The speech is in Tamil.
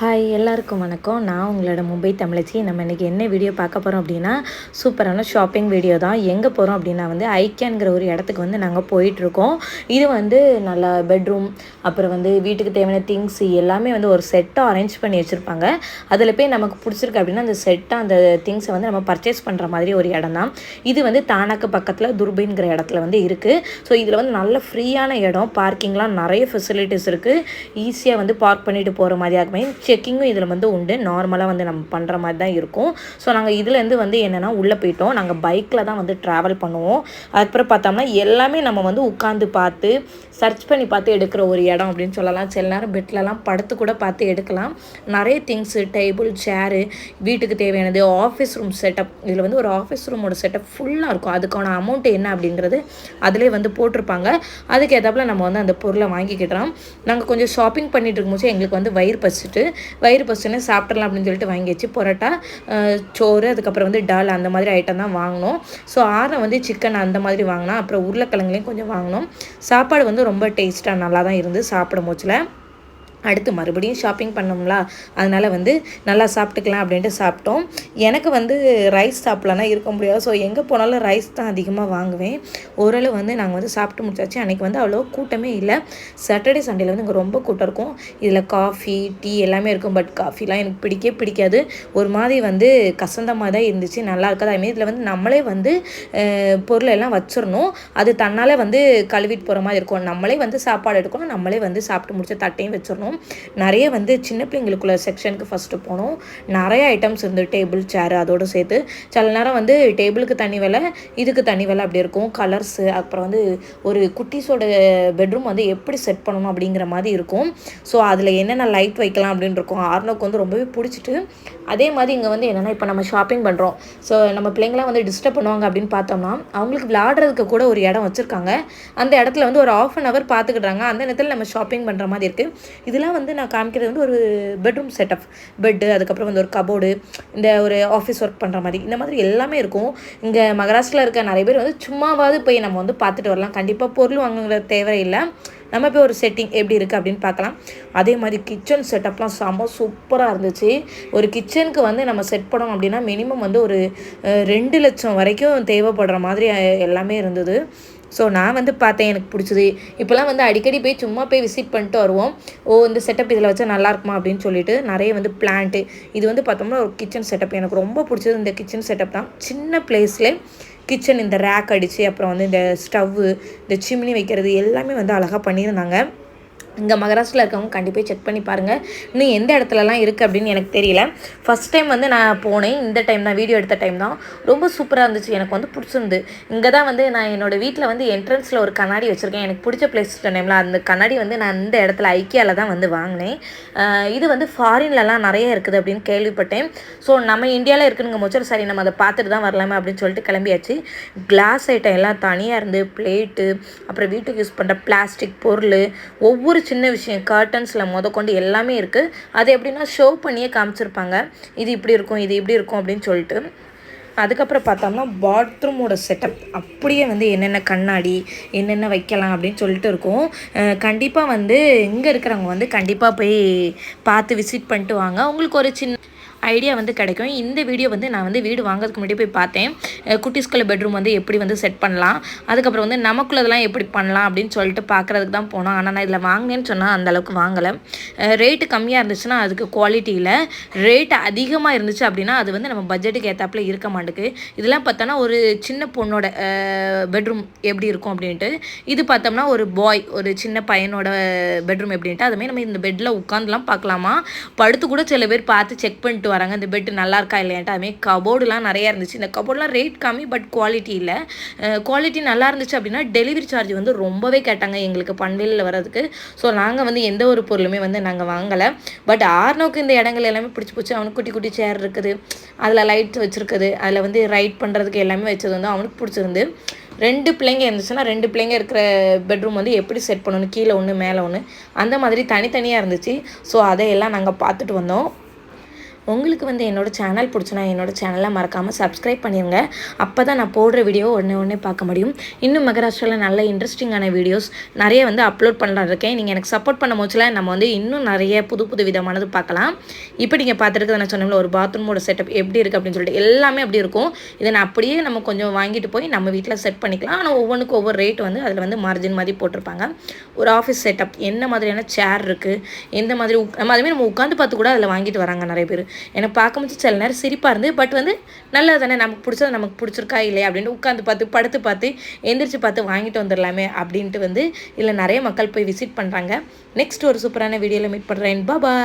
ஹாய் எல்லாருக்கும் வணக்கம். நான் உங்களோட மும்பை தமிழச்சி. நம்ம இன்றைக்கி என்ன வீடியோ பார்க்க போகிறோம் அப்படின்னா சூப்பரான ஷாப்பிங் வீடியோ தான். எங்கே போகிறோம் அப்படின்னா வந்து ஐக்கியான்கிற ஒரு இடத்துக்கு வந்து நாங்கள் போயிட்டுருக்கோம். இது வந்து நல்லா பெட்ரூம் அப்புறம் வந்து வீட்டுக்கு தேவையான திங்ஸ் எல்லாமே வந்து ஒரு செட்டாக அரேஞ்ச் பண்ணி வச்சுருப்பாங்க. அதில் போய் நமக்கு பிடிச்சிருக்கு அப்படின்னா அந்த செட்டாக அந்த திங்ஸை வந்து நம்ம பர்ச்சேஸ் பண்ணுற மாதிரி ஒரு இடம் தான். இது வந்து தானாக்கு பக்கத்தில் துர்பின்கிற இடத்துல வந்து இருக்குது ஸோ இதில் வந்து நல்ல ஃப்ரீயான இடம். பார்க்கிங்லாம் நிறைய ஃபெசிலிட்டிஸ் இருக்குது ஈஸியாக வந்து பார்க் பண்ணிட்டு போகிற மாதிரி செக்கிங்கும் இதில் வந்து உண்டு. நார்மலாக வந்து நம்ம பண்ணுற மாதிரி தான் இருக்கும். ஸோ நாங்கள் இதுலேருந்து வந்து என்னென்னா உள்ளே போயிட்டோம். நாங்கள் பைக்கில் தான் வந்து ட்ராவல் பண்ணுவோம். அதுக்கப்புறம் பார்த்தோம்னா எல்லாமே நம்ம வந்து உட்காந்து பார்த்து சர்ச் பண்ணி பார்த்து எடுக்கிற ஒரு இடம் அப்படின்னு சொல்லலாம். சில நேரம் பெட்லலாம் படுத்து கூட பார்த்து எடுக்கலாம். நிறைய திங்ஸு டேபிள் சேரு வீட்டுக்கு தேவையானது ஆஃபீஸ் ரூம் செட்டப் இதில் வந்து ஒரு ஆஃபீஸ் ரூமோட செட்டப் ஃபுல்லாக இருக்கும். அதுக்கான அமௌண்ட் என்ன அப்படிங்கிறது அதிலே வந்து போட்டிருப்பாங்க. அதுக்கு ஏதாப்புல நம்ம வந்து அந்த பொருளை வாங்கிக்கிட்டோம் நாங்கள் கொஞ்சம் ஷாப்பிங் பண்ணிட்டு இருக்கும்போது எங்களுக்கு வந்து வயிறு பசிச்சுட்டு வயிறு பசுன்னு சாப்பிட்றலாம் அப்படின்னு சொல்லிட்டு வாங்கி வச்சு பரோட்டா சோறு அதுக்கப்புறம் வந்து டால் அந்த மாதிரி ஐட்டம் தான் வாங்கினோம். ஸோ ஆரம் வந்து சிக்கன் அந்த மாதிரி வாங்கினோம். அப்புறம் உருளைக்கிழங்குலையும் கொஞ்சம் வாங்கினோம். சாப்பாடு வந்து ரொம்ப டேஸ்ட்டாக நல்லா தான் இருந்து சாப்பிடும் போச்சில். அடுத்து மறுபடியும் ஷாப்பிங் பண்ணோம்ல அதனால் வந்து நல்லா சாப்பிட்டுக்கலாம் அப்படின்ட்டு சாப்பிட்டோம். எனக்கு வந்து ரைஸ் சாப்பிட்லன்னா இருக்க முடியாது. ஸோ எங்கே போனாலும் ரைஸ் தான் அதிகமாக வாங்குவேன். ஓரளவு வந்து நாங்கள் வந்து சாப்பிட்டு முடிச்சாச்சு. அன்றைக்கி வந்து அவ்வளோ கூட்டமே இல்லை. சாட்டர்டே சண்டேல வந்து இங்கே ரொம்ப கூட்டம் இருக்கும். இதில் காஃபி டீ எல்லாமே இருக்கும். பட் காஃபிலாம் எனக்கு பிடிக்கவே பிடிக்காது. ஒரு மாதிரி வந்து கசந்த மாதிரி தான் இருந்துச்சு. நல்லா இருக்காது. அதுமாரி இதில் வந்து நம்மளே வந்து பொருளை எல்லாம் வச்சிடணும். அது தன்னால் வந்து கழுவிட்டு போகிற மாதிரி இருக்கும். நம்மளே வந்து சாப்பாடு எடுக்கணும். நம்மளே வந்து சாப்பிட்டு முடிச்ச தட்டையும் வச்சிடணும். நிறைய வந்து சின்ன பிள்ளைங்களுக்குள்ள செக்ஷனுக்கு ஃபஸ்ட்டு போனோம். நிறைய ஐட்டம்ஸ் இருந்து டேபிள் சேர் அதோடு சேர்த்து சில நேரம் வந்து டேபிளுக்கு தனி விலை இதுக்கு தனி விலை அப்படி இருக்கும். கலர்ஸு அப்புறம் வந்து ஒரு குட்டீஸோட பெட்ரூம் வந்து எப்படி செட் பண்ணணும் அப்படிங்கிற மாதிரி இருக்கும். ஸோ அதில் என்னென்ன லைட் வைக்கலாம் அப்படின்னு இருக்கும். ஆர்னோக்கு வந்து ரொம்பவே பிடிச்சிட்டு அதே மாதிரி இங்கே வந்து என்னென்னா இப்போ நம்ம ஷாப்பிங் பண்ணுறோம் ஸோ நம்ம பிள்ளைங்களாம் வந்து டிஸ்டர்ப் பண்ணுவாங்க அப்படின்னு பார்த்தோம்னா அவங்களுக்கு விளையாடுறதுக்கு கூட ஒரு இடம் வச்சுருக்காங்க. அந்த இடத்துல வந்து ஒரு ஆஃப் அன் ஹவர் பார்த்துக்கிட்டாங்க அந்த நேரத்தில் நம்ம ஷாப்பிங் பண்ணுற மாதிரி இருக்குது இது இதெல்லாம் வந்து நான் காமிக்கிறது வந்து ஒரு பெட்ரூம் செட்டப் பெட்டு அதுக்கப்புறம் வந்து ஒரு கபோர்டு இந்த ஒரு ஆஃபீஸ் ஒர்க் பண்ணுற மாதிரி. இந்த மாதிரி எல்லாமே இருக்கும். இங்கே மகாராஷ்டிரில் இருக்க நிறைய பேர் வந்து சும்மாவாவது போய் நம்ம வந்து பார்த்துட்டு வரலாம். கண்டிப்பாக பொருள் வாங்குங்கிற தேவையில்லை நம்ம போய் ஒரு செட்டிங் எப்படி இருக்குது அப்படின்னு பார்க்கலாம். அதே மாதிரி கிச்சன் செட்டப்லாம் செம்ம சூப்பராக இருந்துச்சு. ஒரு கிச்சனுக்கு வந்து நம்ம செட் பண்ணோம் அப்படின்னா மினிமம் வந்து ஒரு ரெண்டு லட்சம் வரைக்கும் தேவைப்படுற மாதிரி எல்லாமே இருந்தது. ஸோ நான் வந்து பார்த்தேன் எனக்கு பிடிச்சது. இப்போலாம் வந்து அடிக்கடி போய் சும்மா போய் விசிட் பண்ணிட்டு வருவோம். ஓ இந்த செட்டப் இதில் வச்சா நல்லா இருக்குமா அப்படின்னு சொல்லிட்டு நிறைய வந்து பிளான்ட்டு இது வந்து பார்த்தோம்னா ஒரு கிச்சன் செட்டப் எனக்கு ரொம்ப பிடிச்சது இந்த கிச்சன் செட்டப் தான். சின்ன பிளேஸ்லேயே கிச்சன் இந்த ரேக் அடித்து அப்புறம் வந்து இந்த ஸ்டவ்வு இந்த சிம்னி வைக்கிறது எல்லாமே வந்து அழகாக பண்ணியிருந்தாங்க. இங்கே மகாராஷ்டிரில் இருக்கவங்க கண்டிப்பாக செக் பண்ணி பாருங்கள் இன்னும் எந்த இடத்துலலாம் இருக்குது அப்படின்னு எனக்கு தெரியல. ஃபஸ்ட் டைம் வந்து நான் போனேன். இந்த டைம் தான் வீடியோ எடுத்த டைம் தான். ரொம்ப சூப்பராக இருந்துச்சு. எனக்கு வந்து பிடிச்சிருந்து. இங்கே தான் வந்து நான் என்னோடய வீட்டில் வந்து என்ட்ரன்ஸில் ஒரு கண்ணாடி வச்சுருக்கேன். எனக்கு பிடிச்ச பிளேஸ் டைமில் அந்த கண்ணாடி வந்து நான் இந்த இடத்துல ஐக்கியாவில் தான் வந்து வாங்கினேன். இது வந்து ஃபாரின்லலாம் நிறைய இருக்குது அப்படின்னு கேள்விப்பட்டேன். ஸோ நம்ம இந்தியாவில் இருக்குனுங்க போச்சு சரி நம்ம அதை பார்த்துட்டு தான் வரலாமே அப்படின்னு சொல்லிட்டு கிளம்பியாச்சு. கிளாஸ் ஐட்டம் எல்லாம் தனியாக இருந்து பிளேட்டு அப்புறம் வீட்டுக்கு யூஸ் பண்ணுற பிளாஸ்டிக் பொருள் ஒவ்வொரு சின்ன விஷயம் கர்டன்ஸில் முதக்கொண்டு கொண்டு எல்லாமே இருக்குது அது எப்படின்னா ஷோ பண்ணியே காமிச்சிருப்பாங்க. இது இப்படி இருக்கும் இது இப்படி இருக்கும் அப்படின்னு சொல்லிட்டு. அதுக்கப்புறம் பார்த்தோம்னா பாத்ரூமோட செட்டப் அப்படியே வந்து என்னென்ன கண்ணாடி என்னென்ன வைக்கலாம் அப்படின்னு சொல்லிட்டு இருக்கும். கண்டிப்பாக வந்து இங்கே இருக்கிறவங்க வந்து கண்டிப்பாக போய் பார்த்து விசிட் பண்ணிட்டு வாங்க. உங்களுக்கு ஒரு சின்ன ஐடியா வந்து கிடைக்கும். இந்த வீடியோ வந்து நான் வந்து வீடு வாங்குறதுக்கு முன்னாடி போய் பார்த்தேன். குட்டிஸ்குள்ள பெட்ரூம் வந்து எப்படி வந்து செட் பண்ணலாம். அதுக்கப்புறம் வந்து நமக்குள்ளதெல்லாம் எப்படி பண்ணலாம் அப்படின்னு சொல்லிட்டு பார்க்குறதுக்கு தான் போனோம். ஆனால் நான் இதில் வாங்கினேன்னு சொன்னால் அந்த அளவுக்கு வாங்கலை. ரேட்டு கம்மியாக இருந்துச்சுன்னா அதுக்கு குவாலிட்டியில் ரேட் அதிகமாக இருந்துச்சு அப்படின்னா அது வந்து நம்ம பட்ஜெட்டுக்கு ஏற்றாப்புல இருக்க மாட்டேங்குது இதெல்லாம் பார்த்தோன்னா ஒரு சின்ன பொண்ணோட பெட்ரூம் எப்படி இருக்கும் அப்படின்ட்டு. இது பார்த்தோம்னா ஒரு பாய் ஒரு சின்ன பையனோட பெட்ரூம் எப்படின்ட்டு. அதுமாதிரி நம்ம இந்த பெட்டில் உட்காந்துலாம் பார்க்கலாமா? படுத்து கூட சில பேர் பார்த்து செக் பண்ணிட்டு வராங்க. இந்த பெட்டு நல்லா இருக்கா இல்லையான்ட்டு அதுமாரி கபோர்டுலாம் நிறையா இருந்துச்சு. இந்த கபோர்டுலாம் ரேட் கம்மி பட் குவாலிட்டி இல்லை. குவாலிட்டி நல்லா இருந்துச்சு அப்படின்னா டெலிவரி சார்ஜ் வந்து ரொம்பவே கேட்டாங்க எங்களுக்கு பன்வேலில் வர்றதுக்கு. ஸோ நாங்கள் வந்து எந்த ஒரு பொருளுமே வந்து நாங்கள் வாங்கலை. பட் ஆர்னோக்கு இந்த இடங்கள் எல்லாமே பிடிச்சி போச்சு. அவனுக்கு குட்டி குட்டி சேர் இருக்குது. அதில் லைட் வச்சுருக்குது. அதில் வந்து ரைட் பண்ணுறதுக்கு எல்லாமே வச்சது வந்து அவனுக்கு பிடிச்சிருந்து. ரெண்டு பிள்ளைங்க இருந்துச்சுன்னா ரெண்டு பிள்ளைங்க இருக்கிற பெட்ரூம் வந்து எப்படி செட் பண்ணணும்? கீழே ஒன்று மேலே ஒன்று அந்த மாதிரி தனித்தனியாக இருந்துச்சு. ஸோ அதையெல்லாம் நாங்கள் பார்த்துட்டு வந்தோம். உங்களுக்கு வந்து என்னோடய சேனல் பிடிச்சுன்னா என்னோடய சேனலை மறக்காமல் சப்ஸ்கிரைப் பண்ணிடுங்க அப்போ தான் நான் போடுற வீடியோ ஒன்று ஒன்றே பார்க்க முடியும். இன்னும் மகாராஷ்டிராவில் நல்ல இன்ட்ரெஸ்டிங்கான வீடியோஸ் நிறைய வந்து அப்லோட் பண்ணலாம் இருக்கேன். நீங்கள் எனக்கு சப்போர்ட் பண்ண போச்சுல நம்ம வந்து இன்னும் நிறைய புது புது விதமானது பார்க்கலாம். இப்போ நீங்கள் பார்த்துருக்குது நான் சொன்னோம்ல ஒரு பாத்ரூமோட செட்டப் எப்படி இருக்குது அப்படின்னு சொல்லிட்டு எல்லாமே அப்படி இருக்கும். இதை நான் அப்படியே நம்ம கொஞ்சம் வாங்கிட்டு போய் நம்ம வீட்டில் செட் பண்ணிக்கலாம். ஆனால் ஒவ்வொன்றுக்கும் ஒவ்வொரு ரேட் வந்து அதில் வந்து மார்ஜின் மாதிரி போட்டிருப்பாங்க. ஒரு ஆஃபீஸ் செட்டப் என்ன மாதிரியான சேர் இருக்குது எந்த மாதிரி நம்ம அதுமாதிரி நம்ம உட்காந்து பார்த்து கூட அதில் வாங்கிட்டு வராங்க நிறைய பேர். எனக்கு பார்க்கும்போது சில நேரம் சிரிப்பாக இருந்து பட் வந்து நல்லது தானே நமக்கு பிடிச்சது நமக்கு பிடிச்சிருக்கா இல்லையா அப்படின்ட்டு உட்காந்து பார்த்து படுத்து பார்த்து எந்திரிச்சு பார்த்து வாங்கிட்டு வந்துடலாமே அப்படின்ட்டு வந்து இல்லை நிறைய மக்கள் போய் விசிட் பண்ணுறாங்க நெக்ஸ்ட் ஒரு சூப்பரான வீடியோவில் மீட் பண்ணுறேன் பாபா